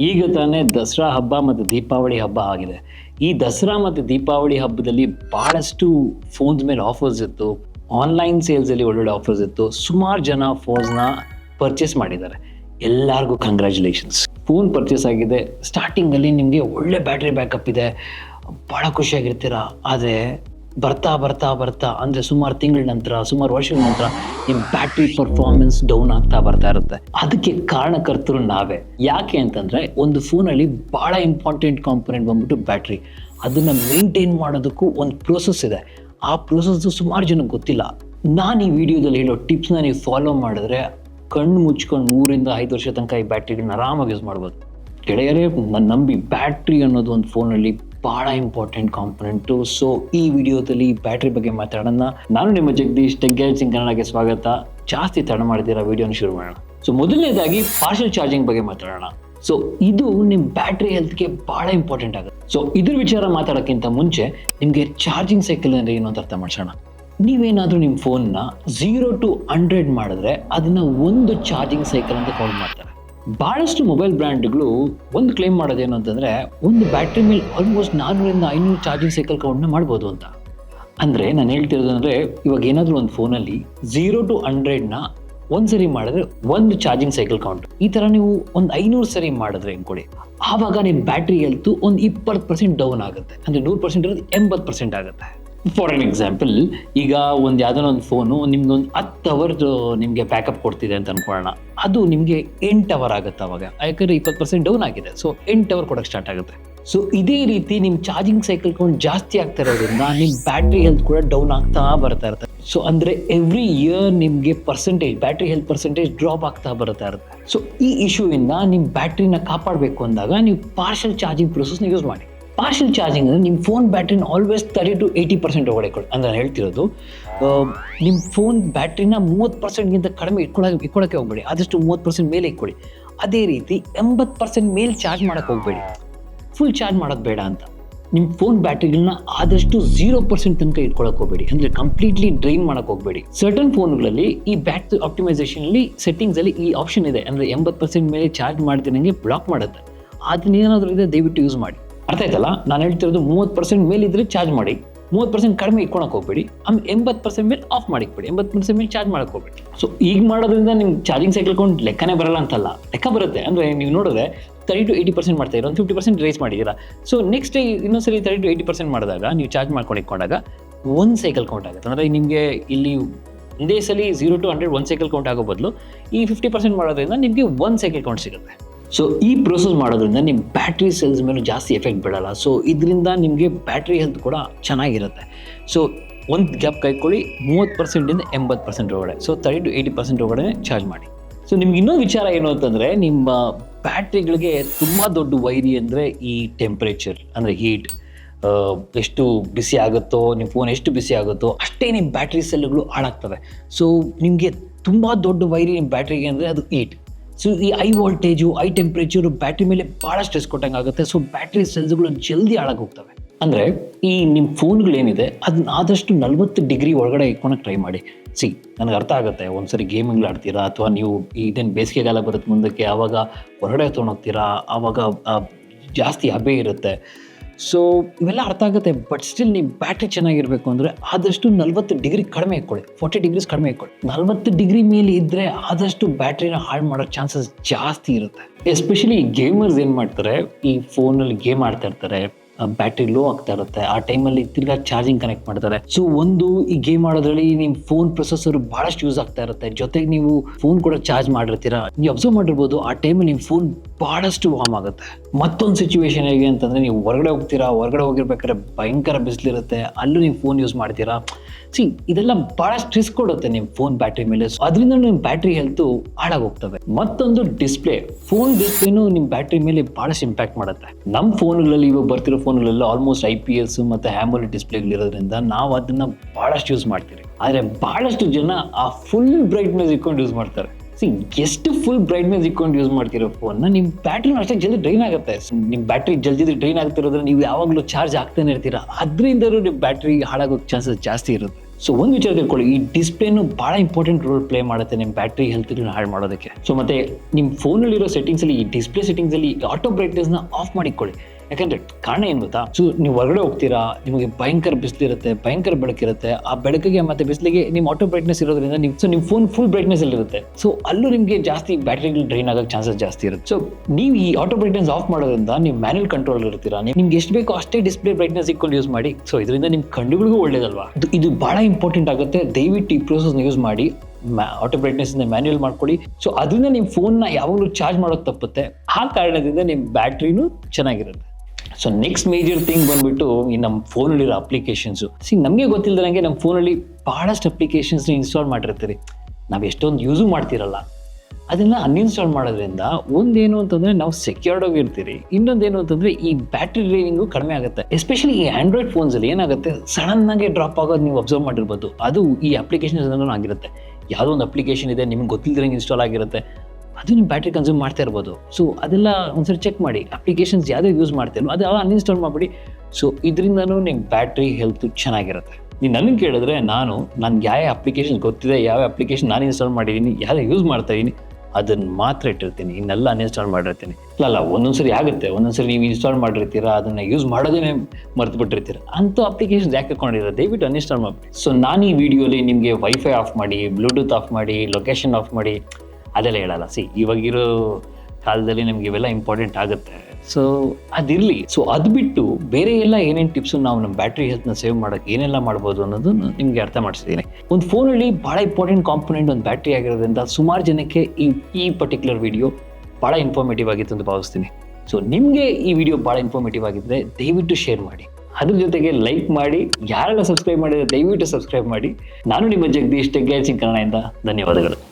ಈಗ ತಾನೇ ದಸರಾ ಹಬ್ಬ ಮತ್ತು ದೀಪಾವಳಿ ಹಬ್ಬ ಆಗಿದೆ. ಈ ದಸರಾ ಮತ್ತು ದೀಪಾವಳಿ ಹಬ್ಬದಲ್ಲಿ ಭಾಳಷ್ಟು ಫೋನ್ಸ್ ಮೇಲೆ ಆಫರ್ಸ್ ಇತ್ತು. ಆನ್ಲೈನ್ ಸೇಲ್ಸಲ್ಲಿ ಒಳ್ಳೊಳ್ಳೆ ಆಫರ್ಸ್ ಇತ್ತು. ಸುಮಾರು ಜನ ಫೋನ್ಸ್ನ ಪರ್ಚೇಸ್ ಮಾಡಿದ್ದಾರೆ. ಎಲ್ಲರಿಗೂ ಕಂಗ್ರ್ಯಾಚುಲೇಷನ್ಸ್ ಫೋನ್ ಪರ್ಚೇಸ್ ಆಗಿದೆ. ಸ್ಟಾರ್ಟಿಂಗಲ್ಲಿ ನಿಮಗೆ ಒಳ್ಳೆ ಬ್ಯಾಟ್ರಿ ಬ್ಯಾಕಪ್ ಇದೆ. ಭಾಳ ಖುಷಿಯಾಗಿರ್ತೀರ? ಆದರೆ ಬರ್ತಾ ಬರ್ತಾ ಬರ್ತಾ, ಅಂದರೆ ಸುಮಾರು ತಿಂಗಳ ನಂತರ, ಸುಮಾರು ವರ್ಷಗಳ ನಂತರ ನಿಮ್ಮ ಬ್ಯಾಟ್ರಿ ಪರ್ಫಾರ್ಮೆನ್ಸ್ ಡೌನ್ ಆಗ್ತಾ ಬರ್ತಾ ಇರುತ್ತೆ. ಅದಕ್ಕೆ ಕಾರಣಕರ್ತರು ನಾವೇ. ಯಾಕೆ ಅಂತಂದರೆ ಒಂದು ಫೋನಲ್ಲಿ ಭಾಳ ಇಂಪಾರ್ಟೆಂಟ್ ಕಾಂಪೊನೆಂಟ್ ಬಂದ್ಬಿಟ್ಟು ಬ್ಯಾಟ್ರಿ ಅದನ್ನು ಮೇಂಟೈನ್ ಮಾಡೋದಕ್ಕೂ ಒಂದು ಪ್ರೋಸೆಸ್ ಇದೆ. ಆ ಪ್ರೋಸೆಸ್ಸು ಸುಮಾರು ಜನಕ್ಕೆ ಗೊತ್ತಿಲ್ಲ. ನಾನು ಈ ವಿಡಿಯೋದಲ್ಲಿ ಹೇಳೋ ಟಿಪ್ಸ್ನ ನೀವು ಫಾಲೋ ಮಾಡಿದ್ರೆ ಕಣ್ಣು ಮುಚ್ಕೊಂಡು ಮೂರಿಂದ ಐದು ವರ್ಷ ತನಕ ಈ ಬ್ಯಾಟ್ರಿಗಳನ್ನ ಆರಾಮಾಗಿ ಯೂಸ್ ಮಾಡ್ಬೋದು. ಗೆಳೆಯರೇ ನಂಬಿ ಬ್ಯಾಟ್ರಿ ಅನ್ನೋದು ಒಂದು ಫೋನಲ್ಲಿ ಭಾಳ ಇಂಪಾರ್ಟೆಂಟ್ ಕಾಂಪೊನೆಂಟು ಸೊ ಈ ವಿಡಿಯೋದಲ್ಲಿ ಬ್ಯಾಟ್ರಿ ಬಗ್ಗೆ ಮಾತಾಡೋಣ. ನಾನು ನಿಮ್ಮ ಜಗದೀಶ್ ಟೆಗ್ಗೇರ್ ಸಿಂಗ್ ಕನ್ನಡಕ್ಕೆ ಸ್ವಾಗತ. ಜಾಸ್ತಿ ತಡ ಮಾಡ್ತೀರಾ ವಿಡಿಯೋನ ಶುರು ಮಾಡೋಣ. ಸೊ ಮೊದಲನೇದಾಗಿ ಪಾರ್ಷಲ್ ಚಾರ್ಜಿಂಗ್ ಬಗ್ಗೆ ಮಾತಾಡೋಣ. ಸೊ ಇದು ನಿಮ್ಮ ಬ್ಯಾಟ್ರಿ ಹೆಲ್ತ್ಗೆ ಭಾಳ ಇಂಪಾರ್ಟೆಂಟ್ ಆಗುತ್ತೆ. ಸೊ ಇದ್ರ ವಿಚಾರ ಮಾತಾಡೋಕ್ಕಿಂತ ಮುಂಚೆ ನಿಮಗೆ ಚಾರ್ಜಿಂಗ್ ಸೈಕಲ್ ಅಂದರೆ ಏನು ಅಂತ ಅರ್ಥ ಮಾಡ್ಸೋಣ. ನೀವೇನಾದರೂ ನಿಮ್ಮ ಫೋನ್ನ ಝೀರೋ ಟು ಹಂಡ್ರೆಡ್ ಮಾಡಿದ್ರೆ ಅದನ್ನ ಒಂದು ಚಾರ್ಜಿಂಗ್ ಸೈಕಲ್ ಅಂತ ಕೌಂಟ್ ಮಾಡ್ತಾರೆ. ಭಾಳಷ್ಟು ಮೊಬೈಲ್ ಬ್ರ್ಯಾಂಡ್ಗಳು ಒಂದು ಕ್ಲೇಮ್ ಮಾಡೋದೇನು ಅಂತಂದರೆ, ಒಂದು ಬ್ಯಾಟ್ರಿ ಮೇಲೆ ಆಲ್ಮೋಸ್ಟ್ ನಾನ್ನೂರಿಂದ ಐನೂರು ಚಾರ್ಜಿಂಗ್ ಸೈಕಲ್ ಕೌಂಟ್ನ ಮಾಡ್ಬೋದು ಅಂತ. ಅಂದರೆ ನಾನು ಹೇಳ್ತಿರೋದು ಅಂದರೆ, ಇವಾಗ ಏನಾದರೂ ಒಂದು ಫೋನಲ್ಲಿ ಝೀರೋ ಟು ಹಂಡ್ರೆಡ್ನ ಒಂದು ಸರಿ ಮಾಡಿದ್ರೆ ಒಂದು ಚಾರ್ಜಿಂಗ್ ಸೈಕಲ್ ಕೌಂಟ್ ಈ ಥರ ನೀವು ಒಂದು ಐನೂರು ಸರಿ ಮಾಡಿದ್ರೆ ಕೊಡಿ ಆವಾಗ ನಿಮ್ಮ ಬ್ಯಾಟ್ರಿ ಹೆಲ್ತು ಒಂದು ಇಪ್ಪತ್ತು ಪರ್ಸೆಂಟ್ ಡೌನ್ ಆಗುತ್ತೆ. ಅಂದರೆ ನೂರು ಪರ್ಸೆಂಟ್ ಇರೋದು ಎಂಬತ್ತು ಪರ್ಸೆಂಟ್ ಆಗುತ್ತೆ. ಫಾರ್ ಎನ್ ಎಕ್ಸಾಂಪಲ್ ಈಗ ಒಂದು ಯಾವುದೋ ಒಂದು ಫೋನು ನಿಮ್ಗೆ ಒಂದು ಹತ್ತು ಅವರ್ದು ನಿಮಗೆ ಬ್ಯಾಕಪ್ ಕೊಡ್ತಿದೆ ಅಂತ ಅನ್ಕೊಳ್ಳೋಣ. ಅದು ನಿಮಗೆ ಎಂಟು ಅವರ್ ಆಗುತ್ತೆ ಅವಾಗ. ಯಾಕಂದ್ರೆ ಇಪ್ಪತ್ತು ಪರ್ಸೆಂಟ್ ಡೌನ್ ಆಗಿದೆ. ಸೊ ಎಂಟು ಅವರ್ ಕೊಡೋಕ್ಕೆ ಸ್ಟಾರ್ಟ್ ಆಗುತ್ತೆ. ಸೊ ಇದೇ ರೀತಿ ನಿಮ್ಮ ಚಾರ್ಜಿಂಗ್ ಸೈಕಲ್ ಕೊಂಡು ಜಾಸ್ತಿ ಆಗ್ತಾ ಇರೋದ್ರಿಂದ ನಿಮ್ಮ ಬ್ಯಾಟ್ರಿ ಹೆಲ್ತ್ ಕೂಡ ಡೌನ್ ಆಗ್ತಾ ಬರ್ತಾ ಇರುತ್ತೆ. ಸೊ ಅಂದರೆ ಎವ್ರಿ ಇಯರ್ ನಿಮಗೆ percentage battery health percentage drop ಆಗ್ತಾ ಬರ್ತಾ ಇರುತ್ತೆ. ಸೊ ಈ ಇಶ್ಯೂಯಿಂದ ನಿಮ್ಮ ಬ್ಯಾಟ್ರಿನ ಕಾಪಾಡಬೇಕು ಅಂದಾಗ ನೀವು ಪಾರ್ಷಲ್ ಚಾರ್ಜಿಂಗ್ ಪ್ರೊಸೆಸ್ನ ಯೂಸ್ ಮಾಡಿ. ಪಾರ್ಷಲ್ ಚಾರ್ಜಿಂಗ್ ಅಂದರೆ ನಿಮ್ಮ phone ಬ್ಯಾಟ್ರಿನ always thirty to eighty percent ಒಳಗಡೆ ಕೊಡಿ ಅಂದ್ರೆ ನಾನು ಹೇಳ್ತಿರೋದು ನಿಮ್ಮ ಫೋನ್ ಬ್ಯಾಟ್ರಿನ ಮೂವತ್ತು ಪರ್ಸೆಂಟ್ಗಿಂತ ಕಡಿಮೆ ಇಟ್ಕೊಳ್ಳೋಕೆ ಇಟ್ಕೊಳ್ಳೋಕ್ಕೆ ಹೋಗಬೇಡಿ. ಆದಷ್ಟು ಮೂವತ್ತು ಪರ್ಸೆಂಟ್ ಮೇಲೆ ಇಟ್ಕೊಳ್ಳಿ. ಅದೇ ರೀತಿ ಎಂಬತ್ತು ಪರ್ಸೆಂಟ್ ಮೇಲೆ ಚಾರ್ಜ್ ಮಾಡೋಕ್ಕೆ ಹೋಗಬೇಡಿ. ಫುಲ್ ಚಾರ್ಜ್ ಮಾಡೋದು ಬೇಡ ಅಂತ. ನಿಮ್ಮ ಫೋನ್ ಬ್ಯಾಟ್ರಿಗಳನ್ನ ಆದಷ್ಟು ಝೀರೋ ಪರ್ಸೆಂಟ್ ತನಕ ಇಟ್ಕೊಳ್ಳೋಕೆ ಹೋಗಬೇಡಿ. ಅಂದರೆ ಕಂಪ್ಲೀಟ್ಲಿ ಡ್ರೈನ್ ಮಾಡೋಕೆ ಹೋಗಬೇಡಿ. ಸರ್ಟನ್ ಫೋನ್ಗಳಲ್ಲಿ ಈ ಬ್ಯಾಟ್ರಿ ಆಪ್ಟಿಮೈಸೇಷನಲ್ಲಿ ಸೆಟ್ಟಿಂಗ್ಸಲ್ಲಿ ಈ ಆಪ್ಷನ್ ಇದೆ. ಅಂದರೆ ಎಂಬತ್ತು ಪರ್ಸೆಂಟ್ ಮೇಲೆ ಚಾರ್ಜ್ ಮಾಡ್ತೀನಂಗೆ ಬ್ಲಾಕ್ ಮಾಡುತ್ತೆ. ಅದನ್ನ ಏನಾದರೂ ಇದೆ, ದಯವಿಟ್ಟು ಯೂಸ್ ಮಾಡಿ. ಅರ್ಥ ಆಯ್ತಲ್ಲ? ನಾನು ಹೇಳ್ತಿರೋದು ಮೂವತ್ತು ಪರ್ಸೆಂಟ್ ಮೇಲೆ ಇದ್ರೆ ಚಾರ್ಜ್ ಮಾಡಿ. ಮೂವತ್ತು ಪರ್ಸೆಂಟ್ ಕಡಿಮೆ ಇಟ್ಕೊಳಕ್ಕೆ ಹೋಗ್ಬೇಡಿ. ಆಮೇಲೆ ಎಂಬತ್ತು ಪರ್ಸೆಂಟ್ ಮೇಲೆ ಆಫ್ ಮಾಡಿಕ್ಬೇಡಿ. ಎಂಬತ್ತು ಪರ್ಸೆಂಟ್ ಮೇಲೆ ಚಾರ್ಜ್ ಮಾಡಕ್ಕೆ ಹೋಗ್ಬೇಡಿ. ಸೊ ಈಗ ಮಾಡೋದ್ರಿಂದ ನಿಮ್ಗೆ ಚಾರ್ಜಿಂಗ್ ಸೈಕಲ್ ಕೊಂಡು ಲೆಕ್ಕನೇ ಬರಲ್ಲ ಅಂತಲ್ಲ? ಲೆಕ್ಕ ಬರುತ್ತೆ. ಅಂದರೆ ನೀವು ನೋಡಿದ್ರೆ ತರ್ಟಿ ಟು ಏಯ್ಟಿ ಪರ್ಸೆಂಟ್ ಮಾಡ್ತಾ ಇರೋ ಒಂದು ಫಿಫ್ಟಿ ಪರ್ಸೆಂಟ್ ರೇಸ್ ಮಾಡಿದ್ದೀರಾ ಸೊ ನೆಕ್ಸ್ಟ್ ಇನ್ನೊಂದ್ಸರಿ ತರ್ಟಿ ಟು ಏಯ್ಟಿ ಪರ್ಸೆಂಟ್ ಮಾಡಿದಾಗ, ನೀವು ಚಾರ್ಜ್ ಮಾಡ್ಕೊಂಡು ಇಟ್ಕೊಂಡಾಗ ಒಂದು ಸೈಕಲ್ ಕೌಂಟ್ ಆಗುತ್ತೆ. ಅಂದರೆ ನಿಮಗೆ ಇಲ್ಲಿ ಒಂದೇ ಸಲ ಝೀರೋ ಟು ಹಂಡ್ರೆಡ್ ಒಂದು ಸೈಕಲ್ ಕೌಂಟ್ ಆಗೋ ಬದಲು ಈ ಫಿಫ್ಟಿ ಪರ್ಸೆಂಟ್ ಮಾಡೋದ್ರಿಂದ ನಿಮಗೆ ಒಂದು ಸೈಕಲ್ ಕೌಂಟ್ ಸಿಗುತ್ತೆ. ಸೊ ಈ ಪ್ರೋಸೆಸ್ ಮಾಡೋದ್ರಿಂದ ನಿಮ್ಮ ಬ್ಯಾಟ್ರಿ ಸೆಲ್ಸ್ ಮೇಲೂ ಜಾಸ್ತಿ ಎಫೆಕ್ಟ್ ಬೀಳಲ್ಲ ಸೊ ಇದರಿಂದ ನಿಮಗೆ ಬ್ಯಾಟ್ರಿ ಹೆಲ್ತ್ ಕೂಡ ಚೆನ್ನಾಗಿರುತ್ತೆ. ಸೊ ಒಂದು ಗ್ಯಾಪ್ ಕೈಕೊಳ್ಳಿ, ಮೂವತ್ತು ಪರ್ಸೆಂಟಿಂದ ಎಂಬತ್ತು ಪರ್ಸೆಂಟ್ ಒಳಗಡೆ so thirty to eighty percent ಒಳಗಡೆ ಚಾರ್ಜ್ ಮಾಡಿ. ಸೊ ನಿಮ್ಗೆ ಇನ್ನೊಂದು ವಿಚಾರ ಏನು ಅಂತಂದರೆ, ನಿಮ್ಮ ಬ್ಯಾಟ್ರಿಗಳಿಗೆ ತುಂಬ ದೊಡ್ಡ ವೈರಿ ಅಂದರೆ ಈ ಟೆಂಪ್ರೇಚರ್ ಅಂದರೆ ಹೀಟ್ ಎಷ್ಟು ಬಿಸಿ ಆಗುತ್ತೋ ನಿಮ್ಮ ಫೋನ್ ಎಷ್ಟು ಬಿಸಿ ಆಗುತ್ತೋ, ಅಷ್ಟೇ ನಿಮ್ಮ ಬ್ಯಾಟ್ರಿ ಸೆಲ್ಗಳು ಹಾಳಾಗ್ತವೆ. ಸೊ ನಿಮಗೆ ತುಂಬ ದೊಡ್ಡ ವೈರಿ ನಿಮ್ಮ ಬ್ಯಾಟ್ರಿಗೆ ಅಂದರೆ ಅದು ಹೀಟ್ ಸೊ ಈ high voltage high temperature battery ಮೇಲೆ ಭಾಳ ಸ್ಟ್ರೆಸ್ ಕೊಟ್ಟಂಗೆ ಆಗುತ್ತೆ. ಸೊ ಬ್ಯಾಟ್ರಿ ಸೆಲ್ಸ್ಗಳು ಜಲ್ದಿ ಹಾಳಾಗೋಗ್ತವೆ. ಅಂದರೆ ಈ ನಿಮ್ಮ ಫೋನ್ಗಳೇನಿದೆ ಅದನ್ನ ಆದಷ್ಟು ನಲ್ವತ್ತು ಡಿಗ್ರಿ ಒಳಗಡೆ ಇಟ್ಕೊಳಕ್ಕೆ ಟ್ರೈ ಮಾಡಿ. ಸಿ ನನಗೆ ಅರ್ಥ ಆಗುತ್ತೆ. ಒಂದ್ಸರಿ ಗೇಮಿಂಗ್ ಆಡ್ತೀರಾ, ಅಥವಾ ನೀವು ಇದೇನು ಬೇಸಿಗೆಗಾಲ ಬರುತ್ತೆ ಮುಂದಕ್ಕೆ, ಆವಾಗ ಹೊರಗಡೆ ತೊಗೊಂಡೋಗ್ತೀರಾ, ಆವಾಗ ಜಾಸ್ತಿ ಹಬೆ ಇರುತ್ತೆ. ಸೊ ಇವೆಲ್ಲ ಅರ್ಥ ಆಗುತ್ತೆ ಬಟ್ ಸ್ಟಿಲ್ ನೀವು ಬ್ಯಾಟ್ರಿ ಚೆನ್ನಾಗಿರಬೇಕು ಅಂದರೆ ಆದಷ್ಟು ನಲ್ವತ್ತು ಡಿಗ್ರಿ ಕಡಿಮೆ ಇಟ್ಕೊಳ್ಳಿ. ಫೋರ್ಟಿ ಡಿಗ್ರೀಸ್ ಕಡಿಮೆ ಇಟ್ಕೊಳ್ಳಿ. ನಲ್ವತ್ತು ಡಿಗ್ರಿ ಮೇಲೆ ಇದ್ದರೆ ಆದಷ್ಟು ಬ್ಯಾಟ್ರಿನ ಹಾಳು ಮಾಡೋ ಚಾನ್ಸಸ್ ಜಾಸ್ತಿ ಇರುತ್ತೆ. ಎಸ್ಪೆಷಲಿ ಗೇಮರ್ಸ್ ಏನು ಮಾಡ್ತಾರೆ, ಈ ಫೋನಲ್ಲಿ ಗೇಮ್ ಆಡ್ತಾ ಇರ್ತಾರೆ ಬ್ಯಾಟ್ರಿ ಲೋ ಆಗ್ತಾ ಇರುತ್ತೆ, ಆ ಟೈಮಲ್ಲಿ ತಿರ್ಗಾ ಚಾರ್ಜಿಂಗ್ ಕನೆಕ್ಟ್ ಮಾಡ್ತಾರೆ. ಸೊ ಒಂದು ಈ ಗೇಮ್ ಆಡೋದ್ರಲ್ಲಿ ನಿಮ್ಮ ಫೋನ್ ಪ್ರೊಸೆಸರ್ ಬಹಳಷ್ಟು ಯೂಸ್ ಆಗ್ತಾ ಇರುತ್ತೆ. ಜೊತೆಗೆ ನೀವು ಫೋನ್ ಕೂಡ ಚಾರ್ಜ್ ಮಾಡಿರ್ತೀರಾ. ನೀವು ಅಬ್ಸರ್ವ್ ಮಾಡಿರ್ಬೋದು, ಆ ಟೈಮಲ್ಲಿ ನಿಮ್ಮ ಫೋನ್ ಬಹಳಷ್ಟು ವಾರ್ಮ್ ಆಗುತ್ತೆ. ಮತ್ತೊಂದು ಸಿಚುವೇಶನ್ ಹೇಗೆ ಅಂತಂದರೆ ನೀವು ಹೊರಗಡೆ ಹೋಗ್ತೀರಾ, ಹೊರಗಡೆ ಹೋಗಿರ್ಬೇಕಾದ್ರೆ ಭಯಂಕರ ಬಿಸಿಲಿರುತ್ತೆ, ಅಲ್ಲೂ ನೀವು ಫೋನ್ ಯೂಸ್ ಮಾಡ್ತೀರಾ? ಸಿ ಇದೆಲ್ಲ ಬಹಳ ಸ್ಟ್ರೆಸ್ ಕೊಡುತ್ತೆ ನಿಮ್ಮ ಫೋನ್ ಬ್ಯಾಟ್ರಿ ಮೇಲೆ. ಸೊ ಅದರಿಂದ ನಿಮ್ಮ ಬ್ಯಾಟ್ರಿ ಹೆಲ್ತು ಹಾಳಾಗೋಗ್ತವೆ ಮತ್ತೊಂದು ಡಿಸ್ಪ್ಲೇ ಫೋನ್ ಡಿಸ್ಪ್ಲೇನು ನಿಮ್ಮ ಬ್ಯಾಟ್ರಿ ಮೇಲೆ ಭಾಳಷ್ಟು ಇಂಪ್ಯಾಕ್ಟ್ ಮಾಡುತ್ತೆ. ನಮ್ಮ ಫೋನ್ಗಳಲ್ಲಿ ಇವಾಗ ಬರ್ತಿರೋ ಫೋನ್ಗಳೆಲ್ಲ ಆಲ್ಮೋಸ್ಟ್ ಐ ಪಿ ಎಸ್ ಮತ್ತು ಹ್ಯಾಮೋಲಿ ಡಿಸ್ಪ್ಲೇಗಳಿರೋದ್ರಿಂದ ನಾವು ಅದನ್ನು ಭಾಳಷ್ಟು ಯೂಸ್ ಮಾಡ್ತೀವಿ ಆದರೆ ಭಾಳಷ್ಟು ಜನ ಆ ಫುಲ್ ಬ್ರೈಟ್ನೆಸ್ ಇಟ್ಕೊಂಡು ಯೂಸ್ ಮಾಡ್ತಾರೆ. ಸಿ ಎಷ್ಟು ಫುಲ್ ಬ್ರೈಟ್ನೆಸ್ ಇಟ್ಕೊಂಡು ಯೂಸ್ ಮಾಡ್ತಿರೋ ನ ನಿಮ್ಮ ಬ್ಯಾಟ್ರಿ ಅಷ್ಟೇ ಜಲ್ದಿ ಡ್ರೈನ್ ಆಗುತ್ತೆ. ನಿಮ್ಮ ಬ್ಯಾಟ್ರಿ ಜಲ್ದಿ ಡ್ರೈನ್ ಆಗ್ತಿರೋದ್ರೆ ನೀವು ಯಾವಾಗಲೂ ಚಾರ್ಜ್ ಆಗ್ತಾನೆ ಇರ್ತೀರಾ. ಅದರಿಂದಲೂ ನಿಮ್ಮ ಬ್ಯಾಟ್ರಿ ಹಾಳಾಗೋ ಚಾನ್ಸಸ್ ಜಾಸ್ತಿ ಇರುತ್ತೆ. ಸೊ ಒಂದು ವಿಚಾರ ತಿಳ್ಕೊಳ್ಳಿ. ಈ ಡಿಸ್ಪ್ಲೇನು ಭಾಳ ಇಂಪಾರ್ಟೆಂಟ್ ರೋಲ್ ಪ್ಲೇ ಮಾಡುತ್ತೆ ನಿಮ್ಮ ಬ್ಯಾಟ್ರಿ ಹೆಲ್ತ್ ಹಾಳು ಮಾಡೋದಕ್ಕೆ. ಸೊ ಮತ್ತೆ ನಿಮ್ಮ ಫೋನಲ್ಲಿರೋ ಸೆಟ್ಟಿಂಗ್ಸಲ್ಲಿ ಈ ಡಿಸ್ಪ್ಲೇ ಸೆಟ್ಟಿಂಗ್ಸಲ್ಲಿ ಆಟೋ ಬ್ರೈಟ್ನೆಸ್ನ ಆಫ್ ಮಾಡಿಕೊಳ್ಳಿ. ಯಾಕಂದ್ರೆ ಕಾರಣ ಏನು ಗೊತ್ತಾ? ಸೊ ನೀವು ಹೊರಗಡೆ ಹೋಗ್ತೀರಾ, ನಿಮಗೆ ಭಯಂಕರ ಬಿಸಿಲಿರುತ್ತೆ, ಭಯಂಕರ ಬೆಳಕಿರುತ್ತೆ, ಆ ಬೆಳಕಿಗೆ ಮತ್ತೆ ಬಿಸಿಲಿಗೆ ನಿಮ್ಮ ಆಟೋ ಬ್ರೈಟ್ನೆಸ್ ಇರೋದ್ರಿಂದ ನೀವು ಸೊ ನಿಮ್ಮ ಫೋನ್ ಫುಲ್ ಬ್ರೈಟ್ನೆಸ್ ಅಲ್ಲಿ ಇರುತ್ತೆ. ಸೊ ಅಲ್ಲೂ ನಿಮಗೆ ಜಾಸ್ತಿ ಬ್ಯಾಟ್ರಿಗಳು ಡ್ರೈನ್ ಆಗೋಕ್ಕೆ ಚಾನ್ಸಸ್ ಜಾಸ್ತಿ ಇರುತ್ತೆ. ಸೊ ನೀವು ಈ ಆಟೋ ಬ್ರೈಟ್ನೆಸ್ ಆಫ್ ಮಾಡೋದ್ರಿಂದ ನೀವು ಮ್ಯಾನ್ಯಲ್ ಕಂಟ್ರೋಲ್ ಇರ್ತೀರಾ ನಿಮ್ಗೆ ಎಷ್ಟು ಬೇಕೋ ಅಷ್ಟೇ ಡಿಸ್ಪ್ಲೇ ಬ್ರೈಟ್ನೆಸ್ ಇಟ್ಕೊಂಡು ಯೂಸ್ ಮಾಡಿ. ಸೊ ಇದರಿಂದ ನಿಮ್ಮ ಕಣ್ಣುಗಳಿಗೂ ಒಳ್ಳೇದಲ್ವಾ? ಇದು ಬಹಳ ಇಂಪಾರ್ಟೆಂಟ್ ಆಗುತ್ತೆ. ದಯವಿಟ್ಟು ಈ ಪ್ರೋಸೆಸ್ ಯೂಸ್ ಮಾಡಿ ಆಟೋ ಬ್ರೈಟ್ನೆಸ್ ಇಂದ ಮ್ಯಾನ್ಯಲ್ ಮಾಡ್ಕೊಳ್ಳಿ. ಸೊ ಅದರಿಂದ ನಿಮ್ಮ ಫೋನ್ನ ಯಾವಾಗಲೂ ಚಾರ್ಜ್ ಮಾಡೋಕೆ ತಪ್ಪುತ್ತೆ. ಆ ಕಾರಣದಿಂದ ನಿಮ್ಮ ಬ್ಯಾಟ್ರಿನೂ ಚೆನ್ನಾಗಿರುತ್ತೆ. ಸೊ ನೆಕ್ಸ್ಟ್ ಮೇಜರ್ ಥಿಂಗ್ ಬಂದ್ಬಿಟ್ಟು ಈ ನಮ್ಮ ಫೋನಲ್ಲಿರೋ ಅಪ್ಲಿಕೇಶನ್ಸು ಸಿ ನಮಗೆ ಗೊತ್ತಿಲ್ಲದಂಗೆ ನಮ್ಮ ಫೋನಲ್ಲಿ ಭಾಳಷ್ಟು ಅಪ್ಲಿಕೇಶನ್ಸ್ ಇನ್ಸ್ಟಾಲ್ ಮಾಡಿರ್ತೀರಿ. ನಾವು ಎಷ್ಟೊಂದು ಯೂಸು ಮಾಡ್ತಿರಲ್ಲ. ಅದನ್ನ ಅನ್ಇನ್ಸ್ಟಾಲ್ ಮಾಡೋದ್ರಿಂದ ಒಂದೇನು ಅಂತಂದ್ರೆ ನಾವು ಸೆಕ್ಯೂರ್ಡ್ ಆಗಿ ಇರ್ತೀರಿ. ಇನ್ನೊಂದೇನು ಅಂತಂದ್ರೆ ಈ ಬ್ಯಾಟ್ರಿ ಡ್ರೈನಿಂಗು ಕಡಿಮೆ ಆಗುತ್ತೆ. ಎಸ್ಪೆಷಲಿ ಈ ಆಂಡ್ರಾಯ್ಡ್ ಫೋನ್ಸ್ ಅಲ್ಲಿ ಏನಾಗುತ್ತೆ ಸಡನ್ ಆಗಿ ಡ್ರಾಪ್ ಆಗೋದು ನೀವು ಅಬ್ಸರ್ವ್ ಮಾಡಿರ್ಬೋದು. ಅದು ಈ ಅಪ್ಲಿಕೇಶನ್ ಆಗಿರುತ್ತೆ. ಯಾವುದೋ ಒಂದು ಅಪ್ಲಿಕೇಶನ್ ಇದೆ, ನಿಮ್ಗೆ ಗೊತ್ತಿಲ್ಲದಂಗೆ ಇನ್ಸ್ಟಾಲ್ ಆಗಿರುತ್ತೆ. ಅದು ನಿಮ್ಮ ಬ್ಯಾಟ್ರಿ ಕನ್ಸ್ಯೂಮ್ ಮಾಡ್ತಾ ಇರ್ಬೋದು. ಸೊ ಅದೆಲ್ಲ ಒಂದ್ಸರಿ ಚೆಕ್ ಮಾಡಿ. ಅಪ್ಲಿಕೇಶನ್ಸ್ ಯಾವುದೇ ಯೂಸ್ ಮಾಡ್ತೇನೋ ಅದು ಅನ್ಇನ್ಸ್ಟಾಲ್ ಮಾಡಿಬಿಡಿ. ಸೊ ಇದರಿಂದನೂ ನಿಮ್ಮ ಬ್ಯಾಟ್ರಿ ಹೆಲ್ತ್ ಚೆನ್ನಾಗಿರುತ್ತೆ. ನೀವು ನನಗೆ ಕೇಳಿದ್ರೆ ನಾನು, ನನ್ಗೆ ಯಾವ ಅಪ್ಲಿಕೇಶನ್ ಗೊತ್ತಿದೆ, ಯಾವ ಅಪ್ಲಿಕೇಶನ್ ನಾನು ಇನ್ಸ್ಟಾಲ್ ಮಾಡಿದ್ದೀನಿ ಯಾರು ಯೂಸ್ ಮಾಡ್ತಾ ಇದ್ದೀನಿ ಅದನ್ನು ಮಾತ್ರ ಇಟ್ಟಿರ್ತೀನಿ. ಇನ್ನೆಲ್ಲ ಅನ್ಇನ್ಸ್ಟಾಲ್ ಮಾಡಿರ್ತೀನಿ. ಇಲ್ಲ ಅಲ್ಲ ಒಂದೊಂದ್ಸರಿ ಆಗುತ್ತೆ. ಒಂದೊಂದ್ಸರಿ ನೀವು ಇನ್ಸ್ಟಾಲ್ ಮಾಡಿರ್ತೀರಾ, ಅದನ್ನು ಯೂಸ್ ಮಾಡೋದೇ ಮರ್ತು ಬಿಟ್ಟಿರ್ತೀರ ಅಂಥ ಅಪ್ಲಿಕೇಶನ್ ಯಾಕೆ ಹಾಕೊಂಡಿರೋ ದಯವಿಟ್ಟು ಅನ್ಇನ್ಸ್ಟಾಲ್ ಮಾಡಿ ಸೊ ನಾನು ಈ ವಿಡಿಯೋಲಿ ನಿಮಗೆ ವೈಫೈ ಆಫ್ ಮಾಡಿ ಬ್ಲೂಟೂತ್ ಆಫ್ ಮಾಡಿ ಲೊಕೇಶನ್ ಆಫ್ ಮಾಡಿ ಅದೆಲ್ಲ ಹೇಳಲ್ಲ. ಸಿ ಇವಾಗಿರೋ ಕಾಲದಲ್ಲಿ ನಿಮ್ಗೆ ಇವೆಲ್ಲ ಇಂಪಾರ್ಟೆಂಟ್ ಆಗುತ್ತೆ. ಸೊ ಅದಿರಲಿ. ಸೊ ಅದು ಬಿಟ್ಟು ಬೇರೆ ಎಲ್ಲ ಏನೇನು ಟಿಪ್ಸು ನಾವು ನಮ್ಮ ಬ್ಯಾಟ್ರಿ ಹೆಲ್ತ್ನ ಸೇವ್ ಮಾಡೋಕ್ಕೆ ಏನೆಲ್ಲ ಮಾಡ್ಬೋದು ಅನ್ನೋದನ್ನು ನಿಮಗೆ ಅರ್ಥ ಮಾಡಿಸಿದ್ದೀನಿ ಒಂದು ಫೋನಲ್ಲಿ ಭಾಳ ಇಂಪಾರ್ಟೆಂಟ್ ಕಾಂಪೊನೆಂಟ್ ಒಂದು ಬ್ಯಾಟ್ರಿ ಆಗಿರೋದ್ರಿಂದ ಸುಮಾರು ಜನಕ್ಕೆ ಈ ಈ ಪರ್ಟಿಕ್ಯುಲರ್ ವಿಡಿಯೋ ಭಾಳ ಇನ್ಫಾರ್ಮೇಟಿವ್ ಆಗಿತ್ತು ಅಂತ ಭಾವಿಸ್ತೀನಿ. ಸೊ ನಿಮಗೆ ಈ ವಿಡಿಯೋ ಭಾಳ ಇನ್ಫಾರ್ಮೇಟಿವ್ ಆಗಿದ್ದರೆ ದಯವಿಟ್ಟು ಶೇರ್ ಮಾಡಿ. ಅದ್ರ ಜೊತೆಗೆ ಲೈಕ್ ಮಾಡಿ. ಯಾರೆಲ್ಲ ಸಬ್ಸ್ಕ್ರೈಬ್ ಮಾಡಿದ್ರೆ ದಯವಿಟ್ಟು ಸಬ್ಸ್ಕ್ರೈಬ್ ಮಾಡಿ. ನಾನು ನಿಮ್ಮ ಜಗದೀಶ್ ಟೆಕ್ ಕನ್ನಡದಿಂದ ಧನ್ಯವಾದಗಳು.